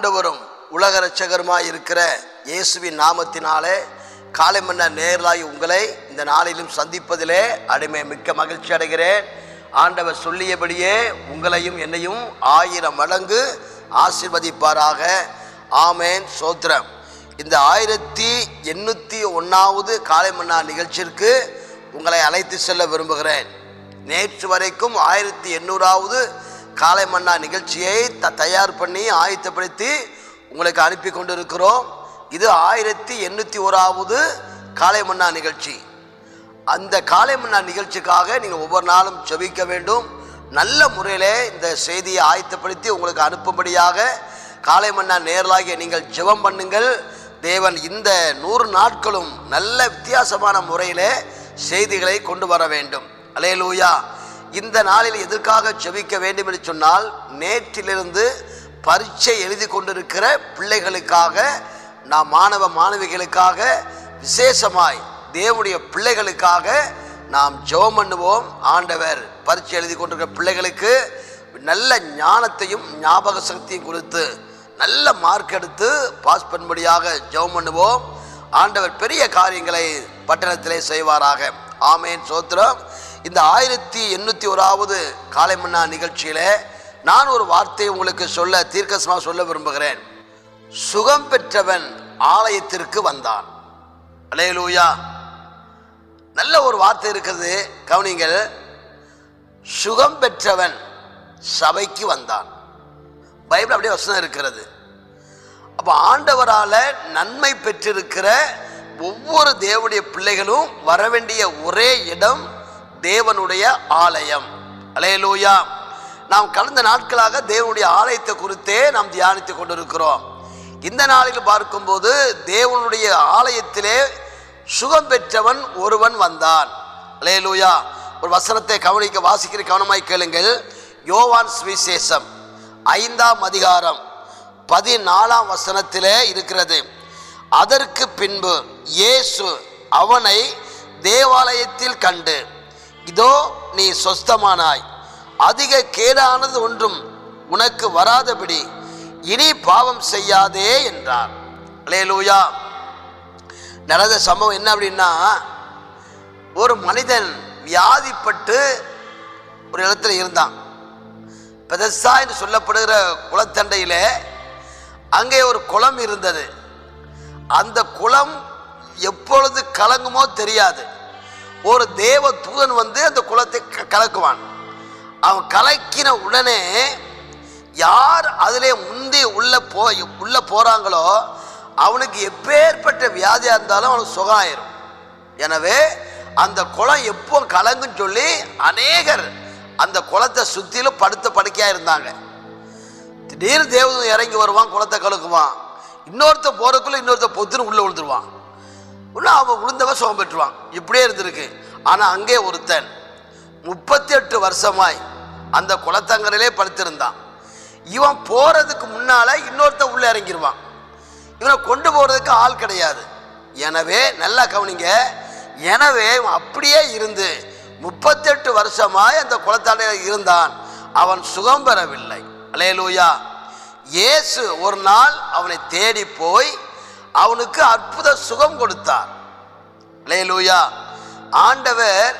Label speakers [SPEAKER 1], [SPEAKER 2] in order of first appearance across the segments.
[SPEAKER 1] ஆண்டவரும் உலக ரட்சகருமாய் இருக்கிற இயேசுவின் நாமத்தினாலே காலை மன்ன நேரலாய் உங்களை இந்த நாளிலும் சந்திப்பதிலே அடிமை மிக்க மகிழ்ச்சி அடைகிறேன். ஆண்டவர் சொல்லியபடியே உங்களையும் என்னையும் ஆயிரம் மடங்கு ஆசிர்வதிப்பாராக. ஆமேன். சோத்ரம் இந்த ஆயிரத்தி எண்ணூற்றி ஒன்றாவது காலை மன்னா நிகழ்ச்சிற்கு உங்களை அழைத்து செல்ல விரும்புகிறேன். நேற்று வரைக்கும் ஆயிரத்தி எண்ணூறாவது காலை மன்னா நிகழ்ச்சியை த தயார் பண்ணி ஆயத்தப்படுத்தி உங்களுக்கு அனுப்பி கொண்டிருக்கிறோம். இது ஆயிரத்தி எண்ணூற்றி ஓராவது காலை மன்னா நிகழ்ச்சி. அந்த காலை மன்னா நிகழ்ச்சிக்காக நீங்கள் ஒவ்வொரு நாளும் செவிக்க வேண்டும். நல்ல முறையில் இந்த செய்தியை ஆயத்தப்படுத்தி உங்களுக்கு அனுப்பும்படியாக காலை மன்னா நேரலாகிய நீங்கள் ஜெபம் பண்ணுங்கள். தேவன் இந்த நூறு நாட்களும் நல்ல வித்தியாசமான முறையில் செய்திகளை கொண்டு வர வேண்டும். அலேலூயா இந்த நாளில் எதற்காக ஜெபிக்க வேண்டும் என்று சொன்னால் நேற்றிலிருந்து பரீட்சை எழுதி கொண்டிருக்கிற பிள்ளைகளுக்காக நாம் மாணவ மாணவிகளுக்காக விசேஷமாய் தேவனுடைய பிள்ளைகளுக்காக நாம் ஜெபம் பண்ணுவோம். ஆண்டவர் பரீட்சை எழுதி கொண்டிருக்கிற பிள்ளைகளுக்கு நல்ல ஞானத்தையும் ஞாபக சக்தியும் கொடுத்து நல்ல மார்க் எடுத்து பாஸ் பண்ணும்படியாக ஜெபம் பண்ணுவோம். ஆண்டவர் பெரிய காரியங்களை பட்டணத்திலே செய்வாராக. ஆமேன். சோத்திரம். இந்த ஆயிரத்தி எண்ணூற்றி ஓராவது காலை மன்னா நிகழ்ச்சியில் நான் ஒரு வார்த்தையை உங்களுக்கு சொல்ல தீர்க்கசமாக சொல்ல விரும்புகிறேன். சுகம் பெற்றவன் ஆலயத்திற்கு வந்தான். அலையலூயா. நல்ல ஒரு வார்த்தை இருக்குது கவனிங்கள் சுகம் பெற்றவன் சபைக்கு வந்தான். பைபிள் அப்படியே வசனம் இருக்கிறது. அப்போ ஆண்டவரால் நன்மை பெற்றிருக்கிற ஒவ்வொரு தேவனுடைய பிள்ளைகளும் வர வேண்டிய ஒரே இடம் தேவனுடைய ஆலயம். அலையலூயா. நாம் கடந்த நாட்களாக தேவனுடைய ஆலயத்தை குறித்தே நாம் தியானித்து கொண்டிருக்கிறோம். இந்த நாளில் பார்க்கும்போது தேவனுடைய ஆலயத்திலே சுகம் பெற்றவன் ஒருவன் வந்தான். அலையலூயா. ஒரு வசனத்தை கவனிக்க வாசிக்கிற கவனமாய் கேளுங்கள். யோவான் சுவிசேஷம் ஐந்தாம் அதிகாரம் பதினாலாம் வசனத்திலே இருக்கிறது. அதற்கு பின்பு இயேசு அவனை தேவாலயத்தில் கண்டு இதோ நீ சொஸ்தமானாய். அதிக கேடானது ஒன்றும் உனக்கு வராதபடி இனி பாவம் செய்யாதே என்றார் லேலூயா நடந்த சம்பவம் என்ன அப்படின்னா ஒரு மனிதன் வியாதிப்பட்டு ஒரு இடத்துல இருந்தான். பெதஸ்தா என்று சொல்லப்படுகிற குளத்தண்டையில் அங்கே ஒரு குளம் இருந்தது. அந்த குளம் எப்பொழுது கலங்குமோ தெரியாது. ஒரு தேவ தூதன் வந்து அந்த குளத்தை க- கலக்குவான். அவன் கலக்கின உடனே யார் அதிலே முந்தி உள்ள போ உள்ள போறாங்களோ அவனுக்கு எப்பேற்பட்ட வியாதியாக இருந்தாலும் அவனுக்கு சுகம் ஆயிரும் எனவே அந்த குளம் எப்போ கலங்குன்னு சொல்லி அநேகர் அந்த குளத்தை சுற்றிலும் படுத்த படுக்கையாக இருந்தாங்க. திடீர் தேவதும் இறங்கி வருவான் குளத்தை கலக்குவான். இன்னொருத்த போறதுக்குள்ள இன்னொருத்த பொத்துன்னு உள்ள விழுந்துருவான். இன்னும் அவன் விழுந்தவன் சுகம் பெற்றுவான். இப்படியே இருந்திருக்கு. ஆனால் அங்கே ஒருத்தன் முப்பத்தி எட்டு வருஷமாய் அந்த குளத்தங்கரையிலே படுத்திருந்தான். இவன் போகிறதுக்கு முன்னால் இன்னொருத்தன் உள்ளே இறங்கிடுவான் இவனை கொண்டு போகிறதுக்கு ஆள் கிடையாது. எனவே நல்லா கவனிங்க. எனவே இவன் அப்படியே இருந்து முப்பத்தெட்டு வருஷமாய் அந்த குளத்தாண்டையில் இருந்தான். அவன் சுகம் பெறவில்லை. அலேலூயா இயேசு ஒரு நாள் அவனை தேடி போய் அவனுக்கு அற்புத சுகம் கொடுத்தார். லேலூயா ஆண்டவர்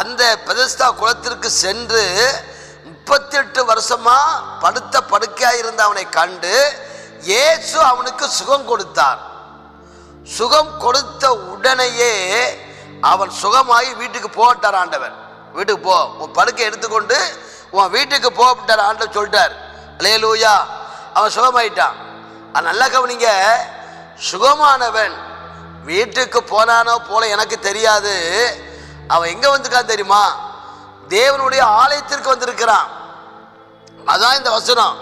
[SPEAKER 1] அந்த பெதஸ்தா குளத்திற்கு சென்று முப்பத்தெட்டு வருஷமா படுத்த படுக்கையாக இருந்த அவனை கண்டு இயேசு அவனுக்கு சுகம் கொடுத்தார். சுகம் கொடுத்த உடனேயே அவன் சுகமாகி வீட்டுக்கு போட்டார் ஆண்டவர். வீட்டுக்கு போ உன் படுக்கை எடுத்துக்கொண்டு உன் வீட்டுக்கு போட்டார் ஆண்டவர் சொல்லிட்டார். லேலூயா அவன் சுகமாயிட்டான். நல்லா கவனிங்க. சுகமானவன். வீட்டுக்கு போனானோ போல எனக்கு தெரியாது. அவன் எங்க வந்திருக்கான் தெரியுமா? தேவனுடைய ஆலயத்திற்கு வந்திருக்கிறான். அதான் இந்த வசனம்.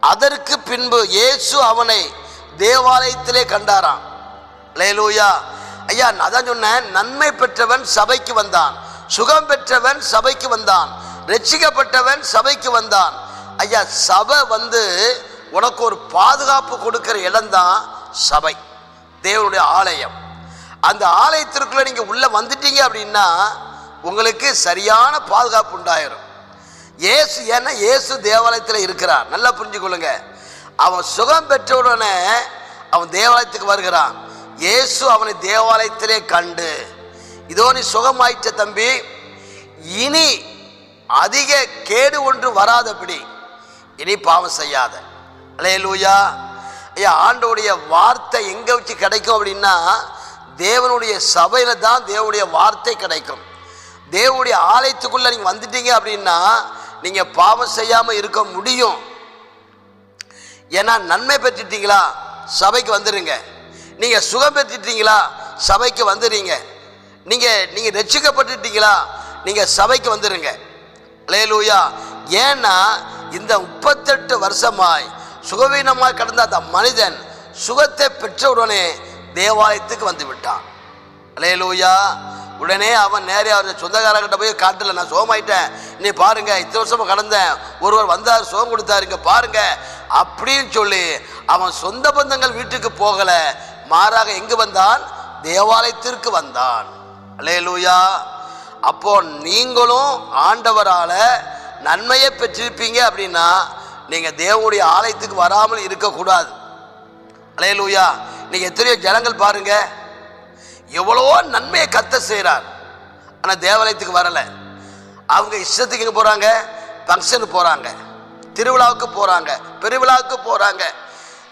[SPEAKER 1] அதற்கு பின்பு இயேசு அவனை தேவாலயத்திலே கண்டாராம். லேலூயா ஐயா நான் அதான் சொன்னேன் நன்மை பெற்றவன் சபைக்கு வந்தான். சுகம் பெற்றவன் சபைக்கு வந்தான். ரட்சிக்கப்பட்டவன் சபைக்கு வந்தான். ஐயா சபை வந்து உனக்கு ஒரு பாதுகாப்பு கொடுக்கிற இடம்தான் சபை தேவனுடைய ஆலயம். அந்த ஆலயத்திற்குள்ளே நீங்கள் உள்ளே வந்துட்டீங்க அப்படின்னா உங்களுக்கு சரியான பாதுகாப்பு உண்டாயிரும். இயேசு ஏன்னா இயேசு தேவாலயத்தில் இருக்கிறான் நல்லா புரிஞ்சுக்கொள்ளுங்க. அவன் சுகம் பெற்ற உடனே அவன் தேவாலயத்துக்கு வருகிறான். இயேசு அவனை தேவாலயத்திலே கண்டு இதோ நீ சுகமாயிட்ட தம்பி இனி அதிக கேடு ஒன்று வராதபடி இனி பாவம் செய்யாத. அலையலூயா. ஐயா ஆண்டோடைய வார்த்தை எங்கே வச்சு கிடைக்கும் அப்படின்னா தேவனுடைய சபையில் தான் தேவனுடைய வார்த்தை கிடைக்கும். தேவனுடைய ஆலயத்துக்குள்ளே நீங்கள் வந்துட்டீங்க அப்படின்னா நீங்கள் பாவம் செய்யாமல் இருக்க முடியும். ஏன்னா நன்மை பெற்றுட்டீங்களா? சபைக்கு வந்துடுங்க நீங்கள் சுகம் பெற்றுட்டீங்களா? சபைக்கு வந்துடுறீங்க நீங்கள் நீங்கள் ரட்சிக்கப்பட்டுட்டீங்களா? நீங்கள் சபைக்கு வந்துடுங்க லேலூயா ஏன்னா இந்த முப்பத்தெட்டு வருஷமாய் சுகவீனமாய் கடந்த அந்த மனிதன் சுகத்தை பெற்றவுடனே தேவாலயத்துக்கு வந்து விட்டான். அலையலூயா. உடனே அவன் நேரே அவர் சொந்தக்காரங்கிட்ட போய் காட்டில் நான் சோமாயிட்டேன். நீ பாருங்க இத்தனை வருஷமா கடந்தேன். ஒருவர் வந்தார் சோகம் கொடுத்தாரு இங்க பாருங்க. அப்படின்னு சொல்லி அவன் சொந்த பந்தங்கள் வீட்டுக்கு போகல. மாறாக எங்கு வந்தான்? தேவாலயத்திற்கு வந்தான். அலையலூயா. அப்போ நீங்களும் ஆண்டவரால நன்மையை பெற்றிருப்பீங்க அப்படின்னா நீங்கள் தேவனுடைய ஆலயத்துக்கு வராமல் இருக்கக்கூடாது. அலையலூயா. நீங்கள் எத்தனையோ ஜனங்கள் பாருங்க. எவ்வளவோ நன்மையை கத்த செய்கிறார் ஆனால் தேவாலயத்துக்கு வரலை. அவங்க இஷ்டத்துக்கு எங்கே போகிறாங்க ஃபங்க்ஷனுக்கு போகிறாங்க திருவிழாவுக்கு போகிறாங்க பெருவிழாவுக்கு போகிறாங்க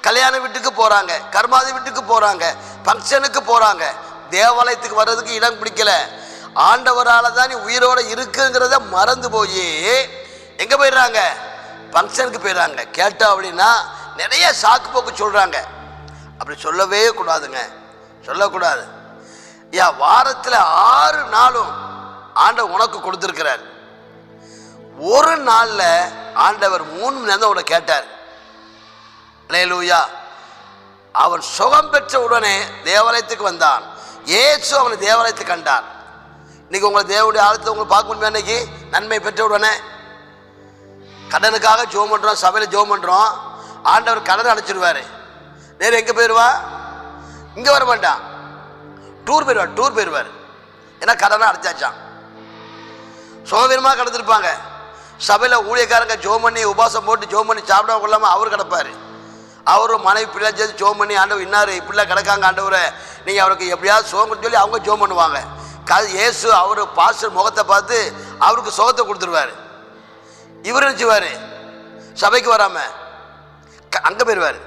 [SPEAKER 1] கல்யாண வீட்டுக்கு போகிறாங்க கர்மாதி வீட்டுக்கு போகிறாங்க ஃபங்க்ஷனுக்கு போகிறாங்க தேவாலயத்துக்கு வர்றதுக்கு இடம் பிடிக்கல. ஆண்டவரால் தான் நீ உயிரோட இருக்குங்கிறத மறந்து போய் எங்கே போயிடுறாங்க? ஃபங்க்ஷனுக்கு போயிடுறாங்க கேட்டா அப்படின்னா நிறைய சாக்கு போக்கு சொல்கிறாங்க அப்படி சொல்லவே கூடாதுங்க. சொல்லக்கூடாது. ஐயா வாரத்தில் ஆறு நாளும் ஆண்டவர் உனக்கு கொடுத்துருக்கிறார். ஒரு நாளில் ஆண்டவர் மூணு மணி நேரம் உன்னை கேட்டார். லேலூயா அவன் சுகம் பெற்ற உடனே தேவாலயத்துக்கு வந்தான். ஏசு அவனை தேவாலயத்தை கண்டான் இன்னைக்கு உங்களை தேவனுடைய ஆழத்தை உங்களை பார்க்க முடியுமா இன்னைக்கு? நன்மை பெற்ற உடனே. கடனுக்காக ஜோம் பண்ணுறோம் சபையில் ஜோம் பண்ணுறோம் ஆண்டவர் கடன் அடைச்சிடுவார் நேரம் எங்கே போயிடுவா இங்கே வர மாட்டான். டூர் போயிடுவார் டூர் போயிடுவார் ஏன்னா கடனை அடைச்சாச்சான் சோகவீரமாக கிடந்திருப்பாங்க சபையில் ஊழியக்காரங்க ஜோம் பண்ணி உபாசம் போட்டு ஜோம் பண்ணி சாப்பிடாம கொள்ளாமல் அவர் கிடப்பார். அவரும் மனைவி பிள்ளை சேர்த்து ஜோம் பண்ணி ஆண்டவர் இன்னார் இப்படிலாம் கிடக்காங்க ஆண்டவரை. நீங்கள் அவருக்கு எப்படியாவது சோகம் சொல்லி அவங்க ஜோம் பண்ணுவாங்க. க இயேசு அவர் பாஸ்டர் முகத்தை பார்த்து அவருக்கு சுகத்தை கொடுத்துருவார். இவர் நினச்சிவார் சபைக்கு வராமல் அங்கே போயிடுவார்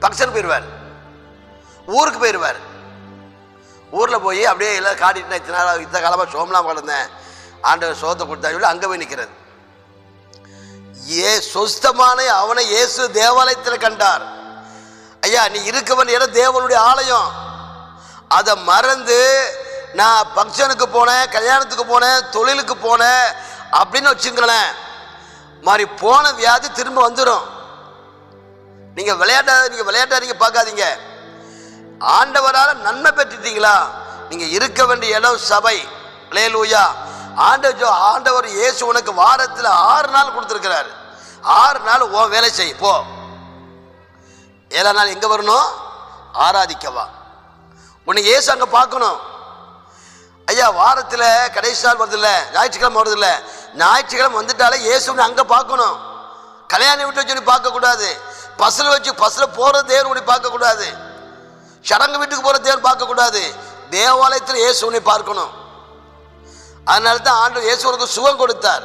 [SPEAKER 1] ஃபங்க்ஷனுக்கு போயிடுவார் ஊருக்கு போயிடுவார் ஊரில் போய் அப்படியே எல்லாம் காட்டிட்டு இத்தனை நாள் இத்தனை காலமாக சோம்லாம் கிடந்தேன் ஆண்டவர் சோகத்தை கொடுத்தா சொல்லி அங்கே போய் நிற்கிறது ஏ சொஸ்தமான அவனை இயேசு தேவாலயத்தில் கண்டார். ஐயா நீ இருக்கவன் வேண்டிய இடம் தேவனுடைய ஆலயம். அதை மறந்து நான் ஃபங்க்ஷனுக்கு போனேன் கல்யாணத்துக்கு போனேன் தொழிலுக்கு போனேன் அப்படின்னு வச்சுங்களேன். மாதிரி போன வியாதி திரும்ப வந்துடும் நீங்கள் விளையாட்டா நீங்கள் விளையாட்டாதீங்க பார்க்காதீங்க. ஆண்டவரால் நன்மை பெற்றுட்டீங்களா? நீங்கள் இருக்க வேண்டிய இடம் சபை. லேலூயா ஆண்டவர் ஆண்டவர் இயேசு உனக்கு வாரத்தில் ஆறு நாள் கொடுத்துருக்கிறாரு. ஆறு நாள் ஓ வேலை செய் போ. ஏழாம் நாள் எங்கே வரணும்? ஆராதிக்கவா. உன்னை இயேசு அங்கே பார்க்கணும். ஐயா வாரத்தில் கடைசி நாள் வருதில்ல? ஞாயிற்றுக்கிழமை வருதில்ல? ஞாயிற்றுக்கிழமை வந்துட்டாலே இயேசுன்னு அங்கே பார்க்கணும். கல்யாணம் வீட்டை வச்சு பார்க்கக்கூடாது. பஸ்ஸில் வச்சு பஸ்ஸில் போகிற தேவன் பார்க்கக்கூடாது. சடங்கு வீட்டுக்கு போகிற தேவன் பார்க்கக்கூடாது. தேவாலயத்தில் இயேசுனை பார்க்கணும். அதனால தான் ஆண்டு இயேசுவனுக்கு சுகம் கொடுத்தார்.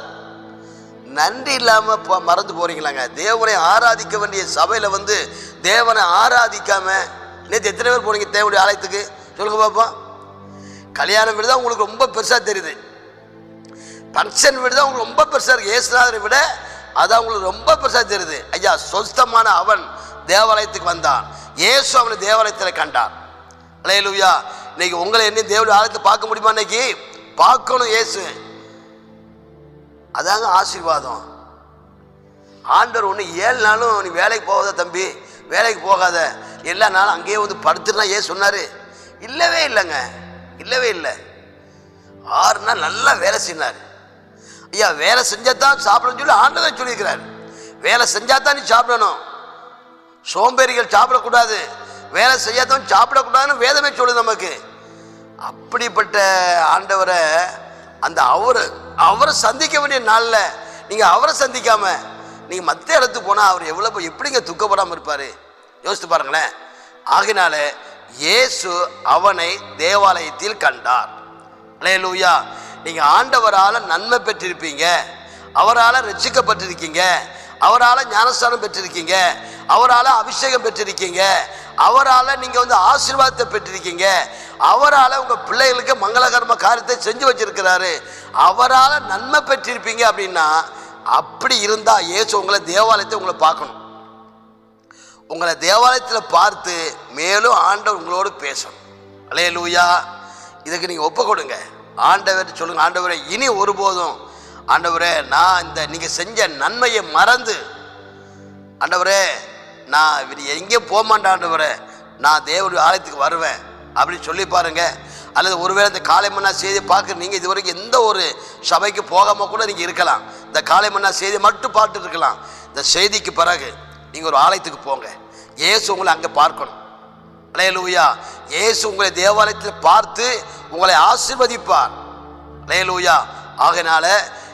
[SPEAKER 1] நன்றி இல்லாமல் மறந்து போகிறீங்களாங்க தேவனை ஆராதிக்க வேண்டிய சபையில் வந்து தேவனை ஆராதிக்காமல் நேற்று எத்தனை பேர் போனீங்க தேவனுடைய ஆலயத்துக்கு? சொல்லுங்க பார்ப்போம் கல்யாணம் வீடு தான் உங்களுக்கு ரொம்ப பெருசாக தெரியுது. ஃபங்க்ஷன் வீடு தான் அவங்களுக்கு ரொம்ப பெருசாக இருக்குது ஏசுநாதரை விட அது அவங்களுக்கு ரொம்ப பெருசாக தெரியுது. ஐயா சொஸ்தமான அவன் தேவாலயத்துக்கு வந்தான். இயேசு அவனை தேவாலயத்தில் கண்டான். அலையலுயா. இன்னைக்கு உங்களை என்ன தேவடைய ஆலயத்தை பார்க்க முடியுமா இன்னைக்கு? பார்க்கணும் ஏசு அதாங்க ஆசீர்வாதம். ஆண்டவர் ஒன்று ஏழு நாளும் நீ வேலைக்கு போகாத தம்பி. வேலைக்கு போகாத. எல்லா நாளும் அங்கேயே வந்து படுத்துனா ஏன் சொன்னார். இல்லவே இல்லைங்க. இல்லவே இல்லை. ஆறு நாள் நல்லா வேலை செய்யினார் ஐயா வேலை செஞ்சால் தான் சாப்பிடணும்னு சொல்லி ஆண்டதான் சொல்லியிருக்கிறார். வேலை செஞ்சால் தான் நீ சாப்பிடணும். சோம்பேறிகள் சாப்பிடக்கூடாது. வேலை செய்யாதவன் சாப்பிடக்கூடாதுன்னு வேதமே சொல்லுது நமக்கு. அப்படிப்பட்ட ஆண்டவரை அந்த அவர் அவரை சந்திக்க வேண்டிய நாளில் நீங்கள் அவரை சந்திக்காம நீங்கள் மற்ற இடத்துக்கு போனால் அவர் எவ்வளோ எப்படிங்க துக்கப்படாமல் இருப்பார்? யோசித்து பாருங்களேன். ஆகினால இயேசு அவனை தேவாலயத்தில் கண்டார். அல்லேலூயா நீங்கள் ஆண்டவரால் நன்மை பெற்றிருப்பீங்க. அவரால் ரட்சிக்கப்பட்டிருக்கீங்க. அவரால் ஞானஸ்தானம் பெற்றிருக்கீங்க. அவரால் அபிஷேகம் பெற்றிருக்கீங்க. அவரால் நீங்கள் வந்து ஆசீர்வாதத்தை பெற்றிருக்கீங்க. அவரால் உங்கள் பிள்ளைகளுக்கு மங்களகரம காரியத்தை செஞ்சு வச்சிருக்கிறாரு. அவரால் நன்மை பெற்றிருப்பீங்க அப்படின்னா அப்படி இருந்தால் ஏசு உங்களை தேவாலயத்தை உங்களை பார்க்கணும். உங்களை தேவாலயத்தில் பார்த்து மேலும் ஆண்டவர் உங்களோடு பேசணும். அலே லூயா இதுக்கு நீங்கள் ஒப்பு கொடுங்க. ஆண்டவர் சொல்லுங்க ஆண்டவரே இனி ஒருபோதும் ஆண்டவரே நான் இந்த நீங்கள் செஞ்ச நன்மையை மறந்து ஆண்டவரே நான் இவர் எங்கேயும் போக மாட்டேன் ஆண்டவரே நான் தேவனுடைய ஆலயத்துக்கு வருவேன் அப்படின்னு சொல்லி பாருங்க. அல்லது ஒருவேளை இந்த காலை மன்னா செய்தி பார்க்க நீங்கள் இது வரைக்கும் எந்த ஒரு சபைக்கு போகாமல் கூட நீங்கள் இருக்கலாம். இந்த காலை மன்னா செய்தி மட்டும் பார்த்துட்டு இருக்கலாம். இந்த செய்திக்கு பிறகு நீங்கள் ஒரு ஆலயத்துக்கு போங்க. இயேசு உங்களை அங்கே பார்க்கணும். அலையலூயா. இயேசு உங்களை தேவாலயத்தில் பார்த்து உங்களை ஆசிர்வதிப்பார். லேலூயா ஆகினால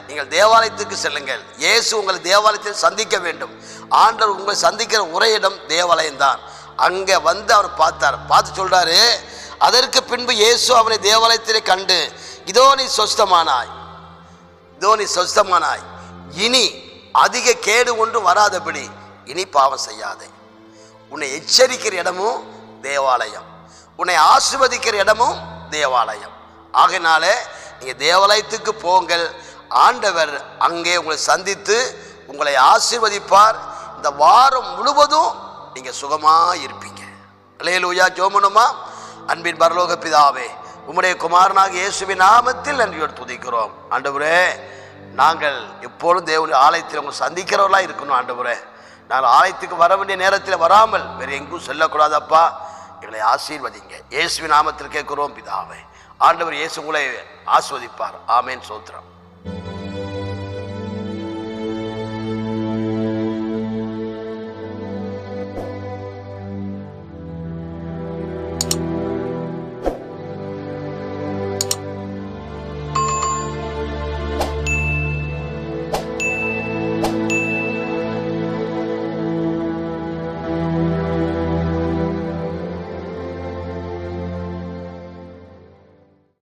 [SPEAKER 1] நீங்கள் தேவாலயத்துக்கு செல்லுங்கள். இயேசு உங்களை தேவாலயத்தில் சந்திக்க வேண்டும். ஆண்டவர் உங்களை சந்திக்கிற ஒரே இடம் தேவாலயம்தான். அங்கே வந்து அவர் பார்த்தார். பார்த்து சொல்றாரு அதற்கு பின்பு இயேசு அவனை தேவாலயத்திலே கண்டு இதோ நீ சொஸ்தமானாய். இதோ நீ சொஸ்தமானாய். இனி அதிக கேடு ஒன்று வராதபடி இனி பாவம் செய்யாதே. உன்னை எச்சரிக்கிற இடமும் தேவாலயம். உன்னை ஆசிர்வதிக்கிற இடமும் தேவாலயம். ஆகையினால நீங்கள் தேவாலயத்துக்கு போங்கள். ஆண்டவர் அங்கே உங்களை சந்தித்து உங்களை ஆசீர்வதிப்பார். இந்த வாரம் முழுவதும் நீங்கள் சுகமாக இருப்பீங்க. அலையலூயா ஜோமனுமா? அன்பின் பரலோக பிதாவே உம்முடைய குமாரனாக இயேசுவின் நாமத்தில் நன்றியோடு துதிக்கிறோம். ஆண்டவரே நாங்கள் எப்பொழுதும் தேவனுடைய ஆலயத்தில் உங்களை சந்திக்கிறவர்களாக இருக்கணும் ஆண்டவரே. நாங்கள் ஆலயத்துக்கு வர வேண்டிய நேரத்தில் வராமல் வேறு எங்கும் செல்லக்கூடாதப்பா எங்களை ஆசீர்வதிங்க. இயேசுவின் நாமத்தில் கேட்குறோம் பிதாவை. ஆண்டவர் இயேசு உங்களை ஆஸ்வதிப்பார் ஆமேன் சோத்திரம்.